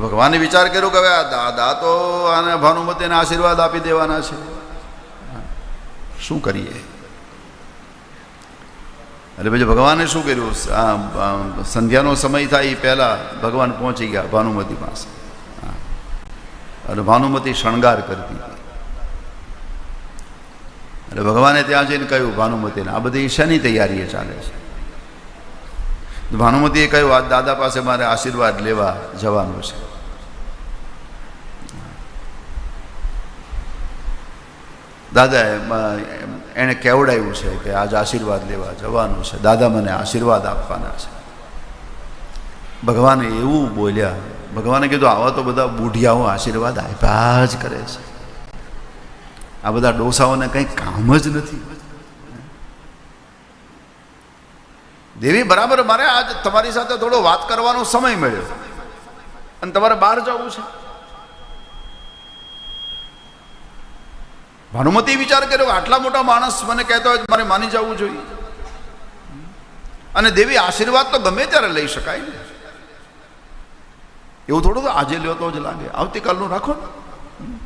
ભગવાને વિચાર કર્યો કે હવે આ દાદા તો આને ભાનુમતીને આશીર્વાદ આપી દેવાના છે. શું કરીએ? એટલે પછી ભગવાને શું કર્યું? આ સંધ્યાનો સમય થાય એ પહેલાં ભગવાન પહોંચી ગયા ભાનુમતી પાસે. અને ભાનુમતી શણગાર કરતી એટલે ભગવાને ત્યાં જઈને કહ્યું, ભાનુમતીને આ બધી શેની તૈયારી ચાલે છે? ભાનુમતીએ કહ્યું, આ દાદા પાસે મારે આશીર્વાદ લેવા જવાનું છે. દાદા એણે કેવડાવ્યું છે કે આજ આશીર્વાદ લેવા જવાનું છે. દાદા મને આશીર્વાદ આપવાના છે. ભગવાને એવું બોલ્યા, ભગવાને કીધું, આવા તો બધા બુઢિયાઓ આશીર્વાદ આપ્યા જ કરે છે. આ બધા ડોસાઓને કંઈ કામ જ નથી. દેવી, બરાબર, મારે આજ તમારી સાથે થોડો વાત કરવાનો સમય મળ્યો. અને તમારે બહાર જવું છે. ભાનુમતી વિચાર કર્યો, આટલા મોટા માણસ મને કહેતો હોય મારે માની જવું જોઈએ. અને દેવી આશીર્વાદ તો ગમે ત્યારે લઈ શકાય ને. એવું થોડું આજે લ્યો તો જ લાગે. આવતીકાલનું રાખો ને.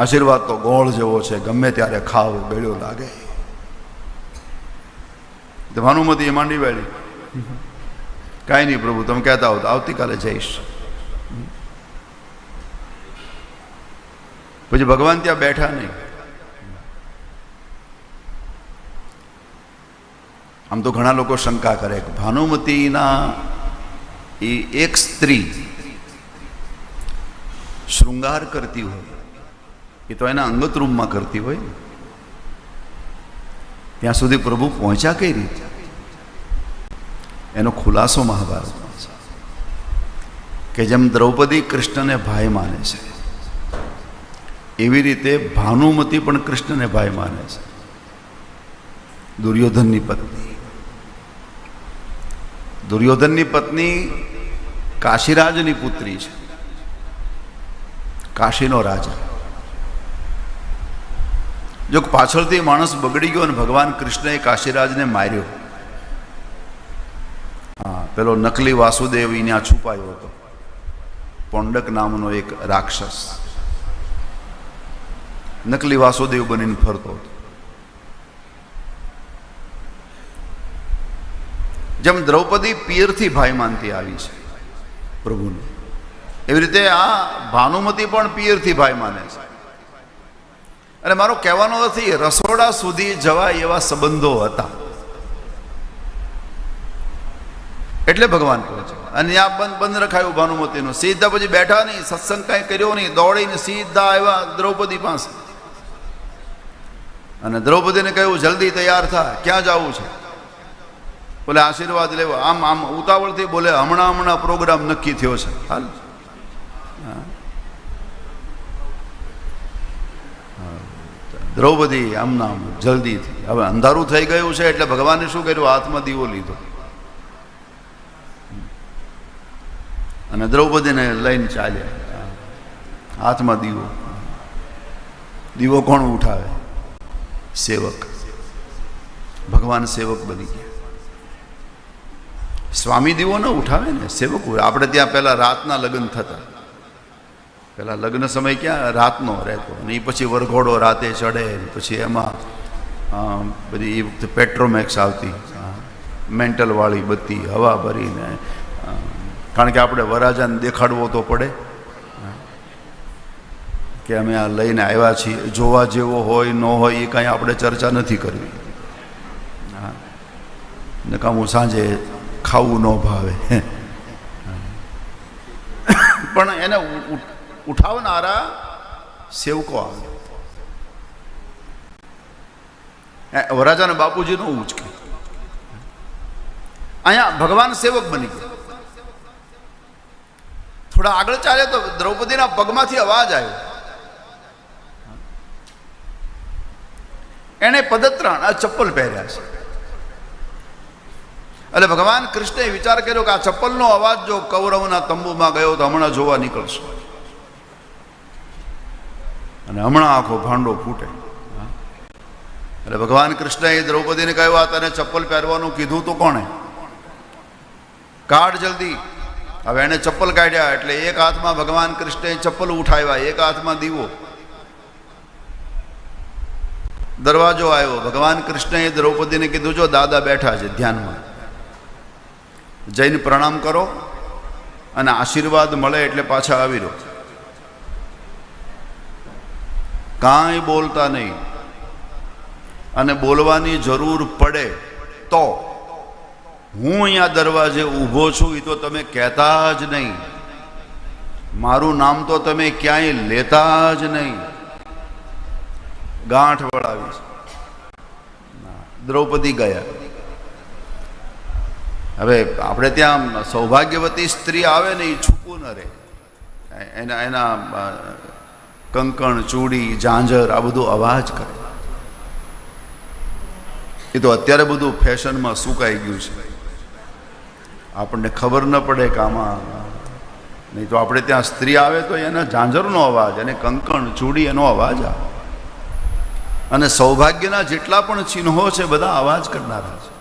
આશીર્વાદ તો ગોળ જેવો છે, ગમે ત્યારે ખાવ, ગળ્યો લાગે. તો એ માંડી વાળી. કાંઈ નહીં પ્રભુ, તમે કહેતા હો તો આવતીકાલે જઈશ. પછી ભગવાન ત્યાં બેઠા નહીં. આમ તો ઘણા લોકો શંકા કરે કે ભાનુમતીના એ એક સ્ત્રી શૃંગાર કરતી હોય, એ તો એના અંગત રૂમમાં કરતી હોય ને. ત્યાં સુધી પ્રભુ પહોંચ્યા કઈ રીતે? એનો ખુલાસો મહાભારતમાં છે. કે જેમ દ્રૌપદી કૃષ્ણને ભાઈ માને છે, એવી રીતે ભાનુમતી પણ કૃષ્ણને ભાઈ માને છે. દુર્યોધનની પત્ની. દુર્યોધનની પત્ની કાશીરાજની પુત્રી છે. કાશીનો રાજા. જો પાછળથી માણસ બગડી ગયો અને ભગવાન કૃષ્ણએ કાશીરાજને માર્યો. હા, પેલો નકલી વાસુદેવ અહીંયા છુપાયો હતો. પોંડક નામનો એક રાક્ષસ. નકલી વાસુદેવ બનીને ફરતો હતો. જેમ દ્રૌપદી પિયરથી ભાઈ માનતી આવી છે પ્રભુને. એવી રીતે આ ભાનુમતી પણ પિયરથી ભાઈ માને છે. અને મારો કહેવાનો નથી રસોડા સુધી જવાય એવા સંબંધો હતા. એટલે ભગવાન પહોંચે અને ત્યાં બંધ બંધ રખાયું ભાનુમતીનું. સીધા પછી બેઠા નહીં, સત્સંગ કાંઈ કર્યો નહીં, દોડીને સીધા આવ્યા દ્રૌપદી પાસે. અને દ્રૌપદીને કહ્યું, જલ્દી તૈયાર થા, ક્યાં જવું છે? બોલે, આશીર્વાદ લેવો. આમ આમ ઉતાવળથી બોલે, હમણાં હમણાં પ્રોગ્રામ નક્કી થયો છે. હાલ હા. હા. દ્રૌપદી આમ નામ જલ્દીથી. હવે અંધારું થઈ ગયું છે એટલે ભગવાને શું કર્યું? હાથમાં દીવો લીધો. અને દ્રૌપદીને લઈને ચાલ્યા. હાથમાં દીવો. દીવો કોણ ઉઠાવે? સેવક. ભગવાન સેવક બની ગયા. સ્વામી દીવો ન ઉઠાવે ને? સેવક. આપણે ત્યાં પહેલા રાતના લગ્ન થતા. પહેલા લગ્ન સમય ક્યાં? રાતનો રહેતો. ને એ પછી વરઘોડો રાતે ચડે પછી એમાં બધી એ વખતે પેટ્રોમેક્સ આવતી. મેન્ટલવાળી બત્તી હવા ભરીને કારણ કે આપણે વરાજાને દેખાડવો તો પડે. કે અમે આ લઈને આવ્યા છીએ. જોવા જેવો હોય, ન હોય, એ કાંઈ આપણે ચર્ચા નથી કરવી. હા નકામું સાંજે ખાવું ન ભાવે. પણ એને ઉઠાવનારા સેવકો આવે. વરાજાને બાપુજી નો ઉચકે અહીંયા ભગવાન સેવક બની ગયો. થોડા આગળ ચાલે તો દ્રૌપદીના પગમાંથી અવાજ આવ્યો. એણે પદત્રાણ, આ ચપ્પલ પહેર્યા છે. એટલે ભગવાન કૃષ્ણે વિચાર કર્યો કે આ ચપ્પલનો અવાજ જો કૌરવના તંબુમાં ગયો તો હમણાં જોવા નીકળશે. અને હમણાં આખો ભાંડો ફૂટે. એટલે ભગવાન કૃષ્ણએ દ્રૌપદીને કહ્યું, આ તને ચપ્પલ પહેરવાનું કીધું તો કોણે? કાઢ જલ્દી. હવે એને ચપ્પલ કાઢ્યા એટલે એક હાથમાં ભગવાન કૃષ્ણએ ચપ્પલ ઉઠાવ્યા, એક હાથમાં દીવો. દરવાજો આવ્યો. ભગવાન કૃષ્ણએ દ્રૌપદીને કીધું, જો દાદા બેઠા છે ધ્યાનમાં, જઈને પ્રણામ કરો અને આશીર્વાદ મળે એટલે પાછા આવી રહો કાંઈ બોલતા નહીં. અને બોલવાની જરૂર પડે તો. હું અહીંયા દરવાજે ઊભો છું એ તો તમે કહેતા જ નહીં. મારું નામ તો તમે ક્યાંય લેતા જ નહીં. ગાંઠ વળાવી દ્રૌપદી ગયા. હવે આપણે ત્યાં સૌભાગ્યવતી સ્ત્રી આવે ને એ છૂપું ન રહે. એના એના કંકણ, ચૂડી, ઝાંઝર, આ બધું અવાજ કરે. એ તો અત્યારે બધું ફેશનમાં સુકાઈ ગયું છે. આપણને ખબર ન પડે કે આમાં નહીં તો આપણે ત્યાં સ્ત્રી આવે તો એના ઝાંઝરનો અવાજ અને કંકણ, ચૂડી, એનો અવાજ આવે. અને સૌભાગ્યના જેટલા પણ ચિહ્નો છે, બધા અવાજ કરનારા છે.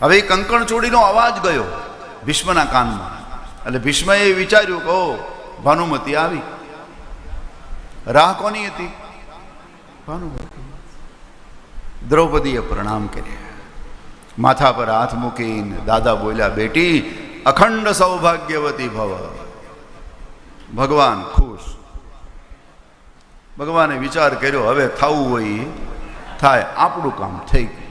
હવે એ કંકણ, ચોડીનો અવાજ ગયો ભીષ્મના કાનમાં. એટલે ભીષ્મએ વિચાર્યું કે ઓ ભાનુમતી આવી. રાહ કોની હતી? ભાનુમતી. દ્રૌપદીએ પ્રણામ કર્યા. માથા પર હાથ મૂકીને દાદા બોલ્યા, બેટી, અખંડ સૌભાગ્યવતી ભવ. ભગવાન ખુશ. ભગવાને વિચાર કર્યો, હવે થવું હોય થાય, આપણું કામ થઈ ગયું.